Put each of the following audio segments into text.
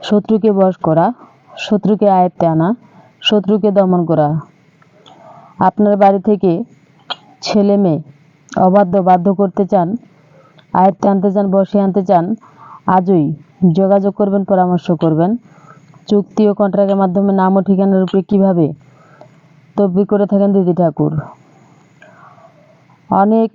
শত্রুকে বশ করা, শত্রুকে আয়ত্তে আনা, শত্রুকে দমন করা। আপনার বাড়ি থেকে ছেলে মেয়ে অবাধ্য বাধ্য করতে চান, আয়ত্তে আনতে চান বসে আনতে চান, আজই যোগাযোগ করবেন, পরামর্শ করবেন। চুক্তি ও কন্ট্রাক্টের মাধ্যমে নাম ও ঠিকানার উপরে কীভাবে তদবির করে থাকেন দিদি ঠাকুর? অনেক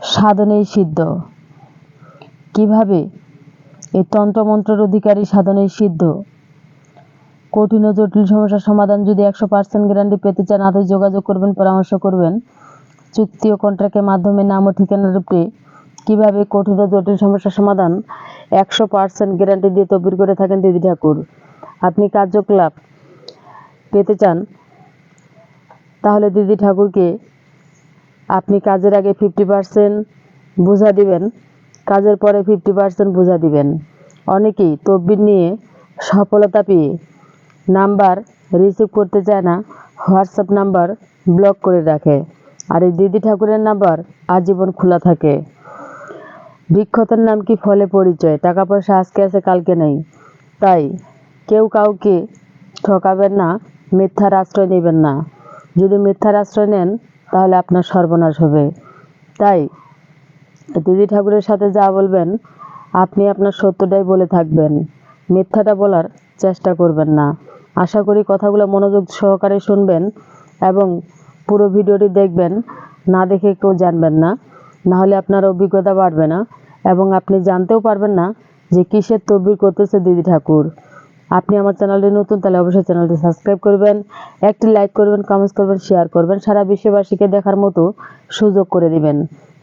সাধনেই সিদ্ধ। কীভাবে এই তন্ত্রমন্ত্রের অধিকারী সাধনেই সিদ্ধ। কঠিন ও জটিল সমস্যার সমাধান যদি একশো পার্সেন্ট গ্যারান্টি পেতে চান, আদৌ যোগাযোগ করবেন, পরামর্শ করবেন। চুক্তি ও কন্ট্রাক্টের মাধ্যমে নাম ও ঠিকানা রূপে কীভাবে কঠিন ও জটিল সমস্যার সমাধান একশো পার্সেন্ট গ্যারান্টি দিয়ে তবির করে থাকেন দিদি ঠাকুর। আপনি কার্যকলাপ পেতে চান, তাহলে দিদি ঠাকুরকে আপনি কাজের আগে ফিফটি পার্সেন্ট বোঝা দিবেন। কাজের পরে ফিফটি পার্সেন্ট বোঝা দিবেন। অনেকেই তদবির নিয়ে সফলতা পেয়ে নাম্বার রিসিভ করতে চায় না হোয়াটসঅ্যাপ নাম্বার ব্লক করে রাখে। আর এই দিদি ঠাকুরের নাম্বার আজীবন খোলা থাকে। বিক্ষতার নাম কি ফলে পরিচয়? টাকা পয়সা আজকে আছে, কালকে নেই। তাই কেউ কাউকে ঠকাবেন না, মিথ্যার আশ্রয় নেবেন না। যদি মিথ্যার আশ্রয় নেন, তাহলে আপনার সর্বনাশ হবে। তাই দিদি ঠাকুরের সাথে যা বলবেন, আপনি আপনার সত্যটাই বলে থাকবেন। মিথ্যাটা বলার চেষ্টা করবেন না। আশা করি কথাগুলো মনোযোগ সহকারে শুনবেন এবং পুরো ভিডিওটি দেখবেন, না দেখে কেউ জানবেন না। নাহলে আপনার অভিজ্ঞতা বাড়বে না এবং আপনি জানতেও পারবেন না যে কিসের তদবির করতেছে দিদি ঠাকুর। আপনি আমার চ্যানেলটি নতুন, তাহলে অবশ্যই চ্যানেলটি সাবস্ক্রাইব করবেন, একটি লাইক করবেন, কমেন্টস করবেন, শেয়ার করবেন, সারা বিশ্ববাসীকে দেখার মতো সুযোগ করে দিবেন।